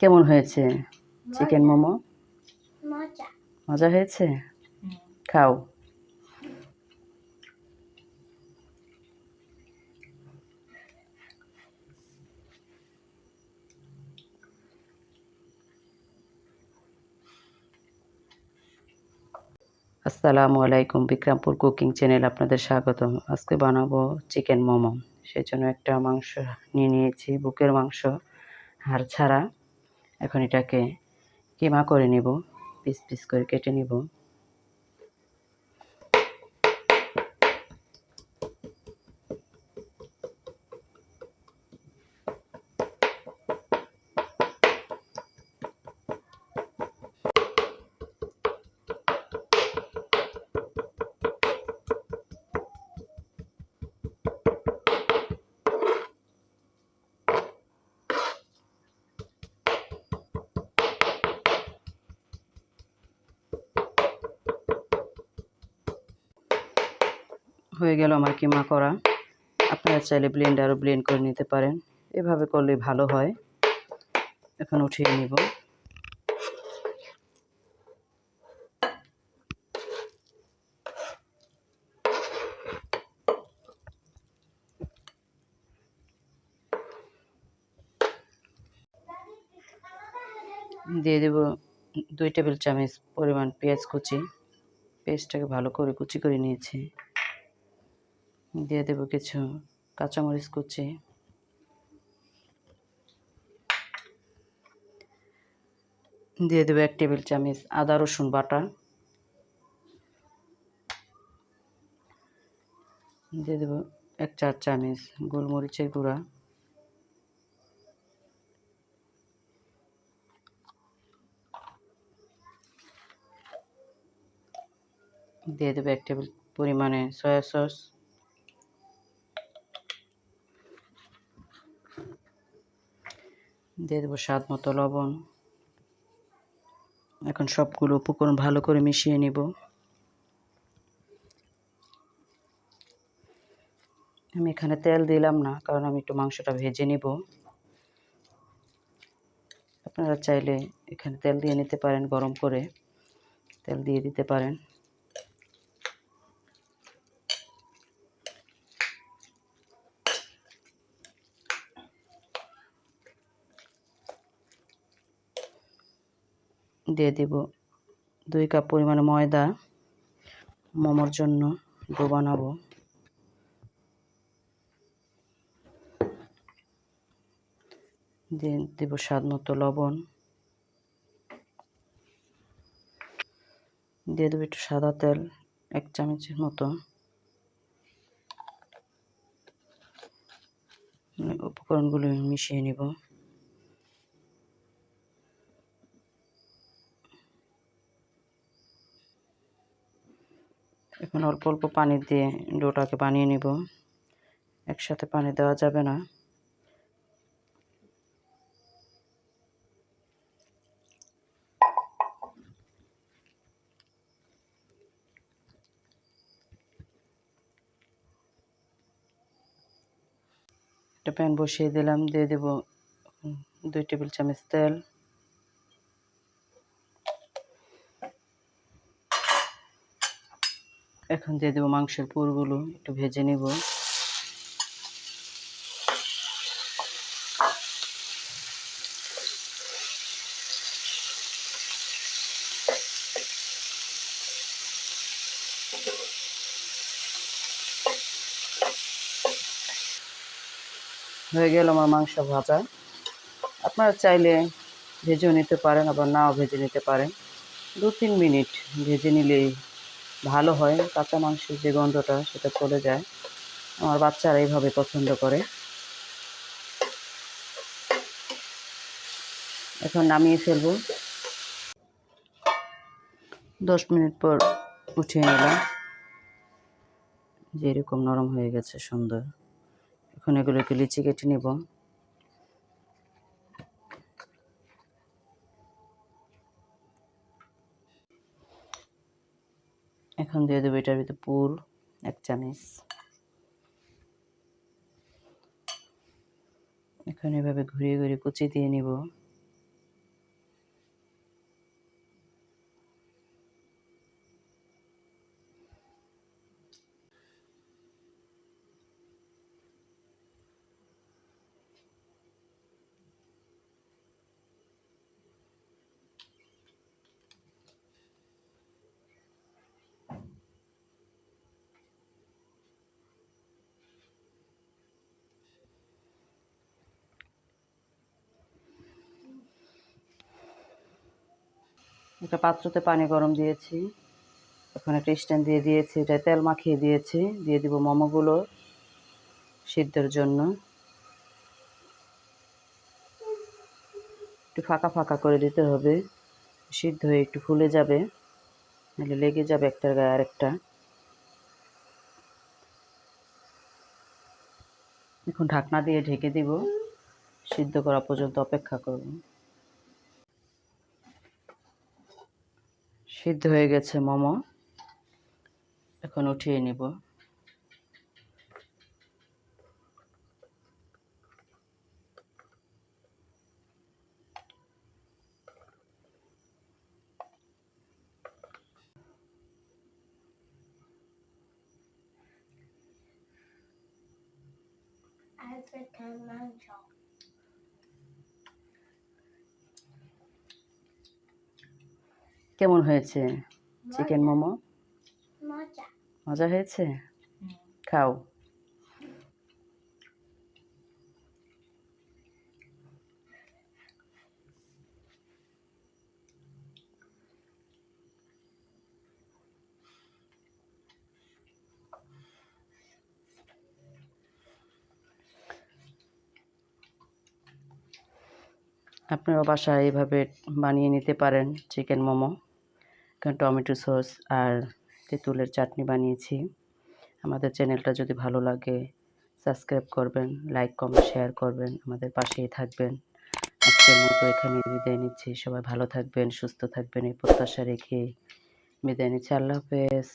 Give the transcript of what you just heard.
কেমন হয়েছে? চিকেন মোমো? মজা। মজা হয়েছে? খাও। আসসালামু আলাইকুম, বিক্রমপুর কুকিং চ্যানেল আপনাদের স্বাগতম। আজকে বানাবো চিকেন মোমো। সেই জন্য একটা মাংস নিয়ে নিয়েছি, বুকের মাংস, হাড় ছাড়া। এখন এটাকে কিমা করে নিব, পিস পিস করে কেটে নিব। হয়ে গেল আমার কিমা করা। আপনারা চাইলে ব্লেন্ডারও ব্লেন্ড করে নিতে পারেন। এভাবে করলে ভালো হয়। এখন উঠিয়ে নিব। দিয়ে দেব দুই টেবিল চামচ পরিমাণ পেঁয়াজ কুচি। পেঁয়াজটাকে ভালো করে কুচি করে নিয়েছি। দিয়ে দেব কিছু কাঁচামরিচ কুচি। দিয়ে দেবো এক টেবিল চামচ আদা রসুন বাটা। দিয়ে দেবো এক চার চামচ গোলমরিচের গুঁড়া। দিয়ে দেবো এক টেবিল পরিমাণে সয়া সস। দিয়ে দেবো স্বাদ মতো লবণ। এখন সবগুলো উপকরণ ভালো করে মিশিয়ে নিব। আমি এখানে তেল দিলাম না, কারণ আমি একটু মাংসটা ভেজে নিব। আপনারা চাইলে এখানে তেল দিয়ে নিতে পারেন, গরম করে তেল দিয়ে দিতে পারেন। দিয়ে দেব দুই কাপ পরিমাণে ময়দা, মোমোর জন্য ডো বানাবো। দিয়ে দেব স্বাদ মতো লবণ। দিয়ে দেবো একটু সাদা তেল, এক চামচের মতো। উপকরণগুলো মিশিয়ে নিব। এখন অল্প অল্প পানি দিয়ে ডোটাকে বানিয়ে নিব। একসাথে পানি দেওয়া যাবে না। একটা প্যান বসিয়ে দিলাম, দিয়ে দেব দুই টেবিল চামচ তেল। এখন দিয়ে দেবো মাংসের পুরগুলো, একটু ভেজে নিব। হয়ে গেল আমার মাংস ভাজা। আপনারা চাইলে ভেজেও নিতে পারেন, আবার নাও ভেজে নিতে পারেন। দু তিন মিনিট ভেজে নিলেই ভালো হয়, কাঁচা মাংসের যে গন্ধটা সেটা চলে যায়। আমার বাচ্চারা এইভাবে পছন্দ করে। এখন নামিয়ে ফেলব। দশ মিনিট পর উঠিয়ে নিলাম। যেরকম নরম হয়ে গেছে সুন্দর। এখন এগুলোকে লিচি কেটে নিব। এখন দিয়ে দেবো এটার ভিতরে পুর, এক চামচ। এখন এভাবে ঘুরিয়ে ঘুরিয়ে কুচি দিয়ে নিব। একটা পাত্রতে পানি গরম দিয়েছি। এখন একটা স্ট্যান্ড দিয়ে দিয়েছি এটা তেল মাখিয়ে দিয়েছি, দিয়ে দিব মোমোগুলো সিদ্ধের জন্য। একটু ফাঁকা ফাঁকা করে দিতে হবে, সিদ্ধ হয়ে একটু ফুলে যাবে, নাহলে লেগে যাবে একটার গায়ে আরেকটা। এখন ঢাকনা দিয়ে ঢেকে দিব, সিদ্ধ করা পর্যন্ত অপেক্ষা করব। সিদ্ধ হয়ে গেছে মোমো। এখন উঠিয়ে নিব। আফ্রিকান মাংস কেমন হয়েছে? চিকেন মোমো? মজা। হয়েছে? খাও। আপনারা বাসায় এইভাবে বানিয়ে নিতে পারেন চিকেন মোমো। এখানে টমেটো সস আর তেঁতুলের চাটনি বানিয়েছি। আমাদের চ্যানেলটা যদি ভালো লাগে, সাবস্ক্রাইব করবেন, লাইক, কমেন্ট, শেয়ার করবেন, আমাদের পাশেই থাকবেন। আজকের মতো এখানে বিদায় নিচ্ছি। সবাই ভালো থাকবেন, সুস্থ থাকবেন, এই প্রত্যাশা রেখে বিদায় নিচ্ছি। আল্লাহ হাফেজ।